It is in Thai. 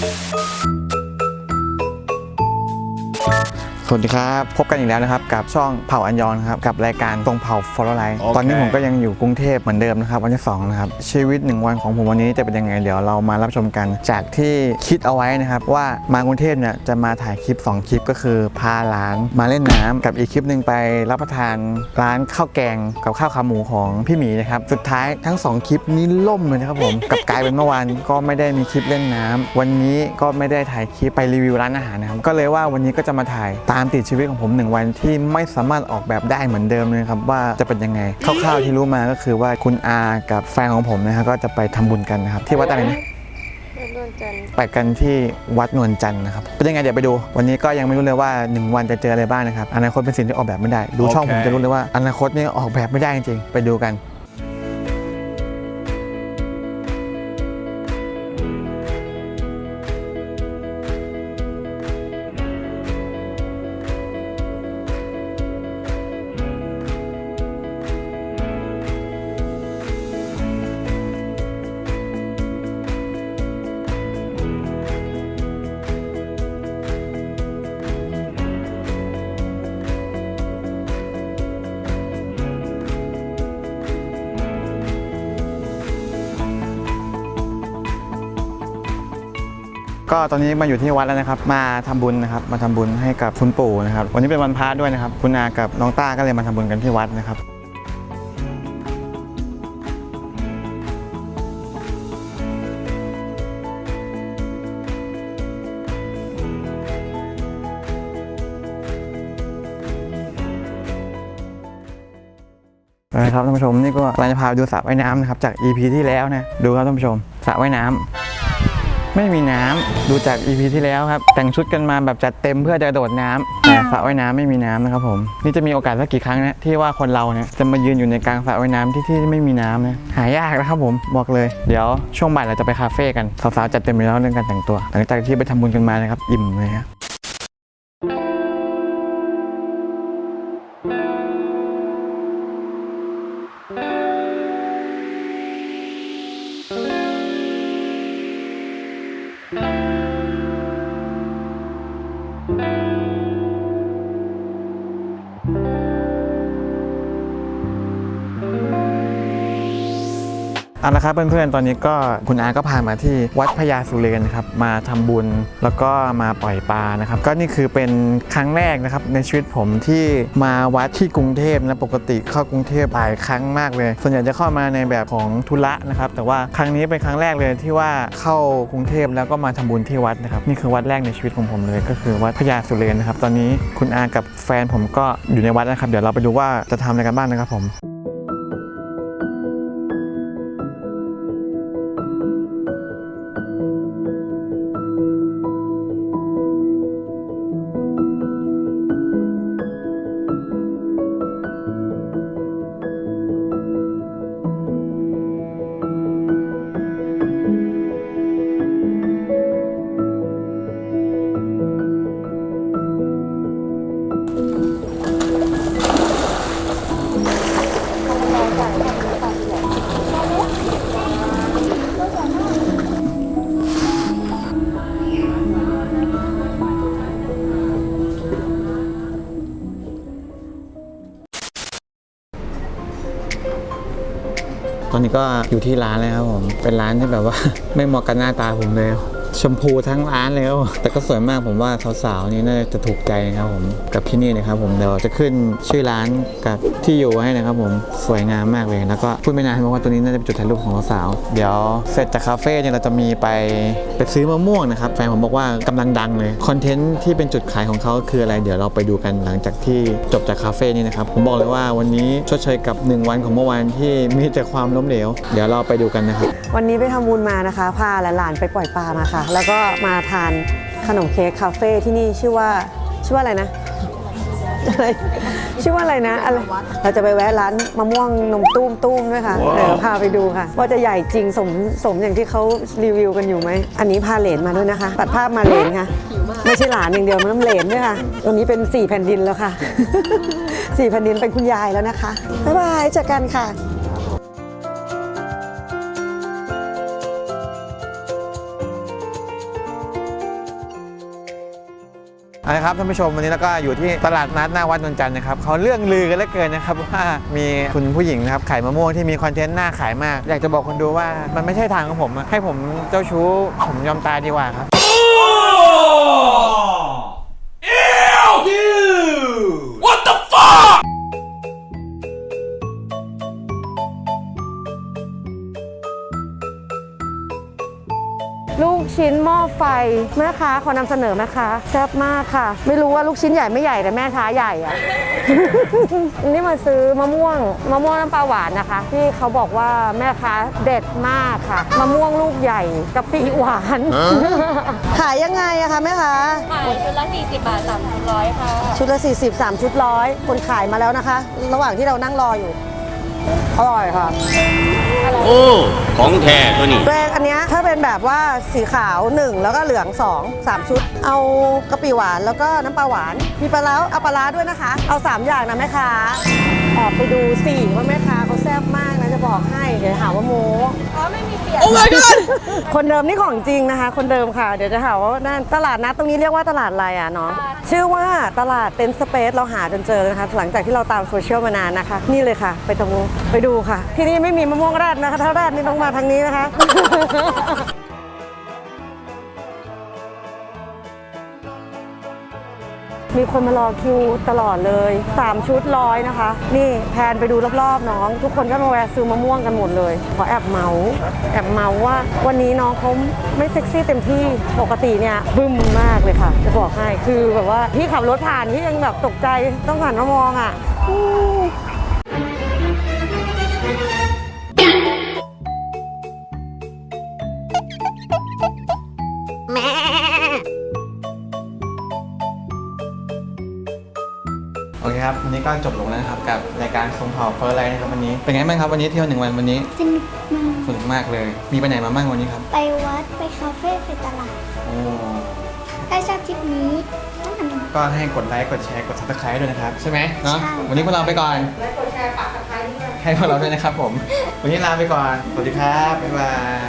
Música สวัสดีครับ พบกันอีกแล้วนะครับ กับช่องเผ่าอันยองนะครับกับรายการตรงเผ่าฟอลไลน์โอเคตอนนี้ผมก็ยังอยู่กรุงเทพเหมือนเดิมนะครับวันที่สองนะครับชีวิตหนึ่งวันของผมวันนี้จะเป็นยังไงเดี๋ยวเรามารับชมกัน จากที่คิดเอาไว้นะครับ ว่ามากรุงเทพเนี่ยจะมาถ่ายคลิป 2 คลิปก็คือพาหลานมาเล่นน้ำกับอีกคลิปหนึ่งไปรับประทานร้านข้าวแกงกับข้าวขาหมูของพี่หมีนะครับสุดท้ายทั้งสองคลิปนี้ล่มเลยนะครับผมกลับกลายเป็นเมื่อวานก็ไม่ได้มีคลิปเล่นน้ำวันนี้ก็ไม่ได้ถ่ายคลิปไปรีวิวร้านอาหารนะครับก็เลยว่าวันนี้ก็จะมาถ่ายตามติดชีวิตของผมหนึ่งวันที่ไม่สามารถออกแบบได้เหมือนเดิมเลยครับว่าจะเป็นยังไงคร่าวๆที่รู้มาก็คือว่าคุณอากับแฟนของผมนะครับก็จะไปทำบุญกันนะครับที่วัดอะไรนะนวลจันทร์ไปกันที่วัดนวลจันทร์นะครับเป็นยังไงเดี๋ยวไปดู วันนี้ก็ยังไม่รู้เลยว่า 1 วันจะเจออะไรบ้างนะครับอนาคตเป็นสิ่งที่ออกแบบไม่ได้ ดูช่องโอเคผมจะรู้เลยว่าอนาคตนี่ออกแบบไม่ได้จริงๆไปดูกัน ก็ตอนนี้มาอยู่ที่วัดแล้วนะครับ มาทำบุญนะครับ มาทำบุญให้กับคุณปู่นะครับ วันนี้เป็นวันพระด้วยนะครับ คุณอากับน้องต้าก็เลยมาทำบุญกันที่วัดนะครับนะครับท่านผู้ชมนี่ก็กำลังจะพาไปดูสระว่ายน้ำนะครับจาก EP ที่แล้วนะดูครับท่านผู้ชมสระว่ายน้ำ ไม่มีน้ำดูจาก EP ที่แล้วครับ แต่งชุดกันมาแบบจัดเต็มเพื่อจะโดดน้ำแต่สระว่ายน้ำไม่มีน้ำนะครับผม นี่จะมีโอกาสสักกี่ครั้งนะที่ว่าคนเราเนี่ยจะมายืนอยู่ในกลางสระว่ายน้ำที่ที่ไม่มีน้ำนะหายากนะครับผมบอกเลยเดี๋ยวช่วงบ่ายเราจะไปคาเฟ่กันสาวๆจัดเต็มไปแล้วเรื่องการแต่งตัว หลังจากที่ไปทำบุญกันมานะครับอิ่มเลยครับ เอาละครับเพื่อนๆ ตอนนี้ก็คุณอาก็พามาที่วัดพญาสุเรนนะครับมาทำบุญแล้วก็มาปล่อยปลานะครับก็นี่คือเป็นครั้งแรกนะครับในชีวิตผมที่มาวัดที่กรุงเทพนะปกติเข้ากรุงเทพหลายครั้งมากเลย ส่วนใหญ่จะเข้ามาในแบบของธุระนะครับแต่ว่าครั้งนี้เป็นครั้งแรกเลยที่ว่าเข้ากรุงเทพแล้วก็มาทำบุญที่วัดนะครับนี่คือวัดแรกในชีวิตของผมเลย ก็คือวัดพญาสุเรนนะครับตอนนี้คุณอากับแฟนผมก็อยู่ในวัดนะครับ เดี๋ยวเราไปดูว่าจะทำอะไรกันบ้างนะครับผม อนนี้ก็อยู่ที่ร้านเลยครับผม เป็นร้านที่แบบว่า ไม่เหมาะกับหน้าตาผมเลย ชมพูทั้งร้านเลยครับแต่ก็สวยมากผมว่าสาวๆนี่น่าจะถูกใจนะครับผมกับที่นี่นะครับผมเดี๋ยวจะขึ้นชื่อร้านกับที่อยู่ให้นะครับผมสวยงามมากเลยแล้วก็พูดไม่นานเพราะว่าตัวนี้น่าจะเป็นจุดถ่ายรูปของสาวๆเดี๋ยวเสร็จจากคาเฟ่เนี่ยเราจะมีไปไปซื้อมะม่วงนะครับแฟนผมบอกว่ากำลังดังเลยคอนเทนต์ที่เป็นจุดขายของเขาคืออะไร เดี๋ยวเราไปดูกันหลังจากที่จบจากคาเฟ่นี่นะครับผมบอกเลยว่าวันนี้ชดเชยกับหนึ่งวันของเมื่อวานที่มีแต่ความล้มเหลว เดี๋ยวเราไปดูกันนะครับวันนี้ไปทำบุญมานะคะพาหลานๆไปปล่อยปลามาค่ะแล้วก็มาทานขนมเค้กคาเฟ่ที่นี่ชื่อว่าชื่อว่าอะไรนะอะไรชื่อว่าอะไรนะอะไรเราจะไปแวะร้านมะม่วงนมตุ้มตุ้มด้วยค่ะเดี๋ยวพาไปดูค่ะ ว่าจะใหญ่จริงสมสมอย่างที่เขารีวิวกันอยู่ไหมอันนี้พาเหรนมาด้วยนะคะตัดภาพมาเหรนค่ะ ไม่ใช่หลานอย่างเดียวมันต้องเหรนด้วยค่ะวันนี้เป็นสี่แผ่นดินแล้วค่ะสี่แผ่นดินเป็นคุณยายแล้วนะคะบ๊ายบายเจอกันค่ะ เอาละครับท่านผู้ชมวันนี้เราก็อยู่ที่ตลาดนัดหน้าวัดนนจันทร์นะครับเขาเรื่องลือกันเหลือเกินนะครับว่ามีคุณผู้หญิงนะครับขายมะม่วงที่มีคอนเทนต์หน้าขายมาก อยากจะบอกคนดูว่ามันไม่ใช่ทางของผมอะให้ผมเจ้าชู้ผมยอมตายดีกว่าครับ ชิ้นหม้อไฟแม่ค้าขอนำเสนอแม่ค้าแซ่บมากค่ะ ไม่รู้ว่าลูกชิ้นใหญ่ไม่ใหญ่แต่แม่ค้าใหญ่อะ นี่มาซื้อมะม่วงมะม่วงน้ำปลาหวานนะคะ ที่เขาบอกว่าแม่ค้าเด็ดมากค่ะมะม่วงลูกใหญ่กะปิหวาน ขายยังไงอะคะแม่ค้า ขายชุดละ40 บาท3ชุดร้อยค่ะ ชุดละ 40 3 ชุดร้อยคนขายมาแล้วนะคะ ระหว่างที่เรานั่งรออยู่ อร่อยค่ะ โอ้ ของแท้ตัวนี้แรงอันเนี้ยถ้าเป็นแบบว่าสีขาว 1 แล้วก็เหลือง 2 3 ชุด เอากะปิหวานแล้วก็น้ำปลาหวาน มีปลาร้าเอาปลาร้าด้วยนะคะ เอา 3 อย่างนะแม่ค้าออกไปดูสิว่าแม่ค้าเขาแซ่บมากนะจะบอกให้เดี๋ยวหาว่าโม้อ๋อไม่มี โอ้ my god คนเดิมนี่ของจริงนะคะ คนเดิมค่ะ เดี๋ยวจะหาว่านั่นตลาดนัดตรงนี้เรียกว่าตลาดอะไรอะเนาะชื่อว่าตลาดเต็นท์สเปซเราหาจนเจอนะคะ หลังจากที่เราตามโซเชียลมานานนะคะ นี่เลยค่ะ ไปตรงนู้นไปดูค่ะ ที่นี่ไม่มีมะม่วงแรดนะคะถ้าแรดนี่ต้องมาทางนี้นะคะ มีคนมารอคิวตลอดเลย 3 ชุดร้อยนะคะ นี่แพนไปดูรอบๆน้อง ทุกคนก็มาแวะซื้อมะม่วงกันหมดเลยขอแอบเมา แอบเมาว่า วันนี้น้องเขาไม่เซ็กซี่เต็มที่ปกติเนี่ยบึ้มมากเลยค่ะ จะบอกให้คือแบบว่าพี่ขับรถผ่านที่ยังแบบตกใจต้องหันมามองอะ เคครับวันนี้ก็จบลงแล้วนะครับกับรายการทรงเผ่าเฟอร์ไลท์นะครับวันนี้ เป็นไงบ้างครับวันนี้เที่ยวหนึ่งวันวันนี้สนุกมากสนุกมากเลย มีไปไหนมาบ้างวันนี้ครับไปวัดไปคาเฟ่ไปตลาดโอ้ถ้าชอบคลิปนี้ต้องทำยังไง ก็ให้กดไลค์กดแชร์กดซับสไครต์ด้วยนะครับใช่ไหมเนาะใช่ วันนี้พวกเราไปก่อนไลค์กดแชร์ปักตะไคร้ให้พวกเราด้วยนะครับผม วันนี้ลาไปก่อน สวัสดีครับ บ๊ายบาย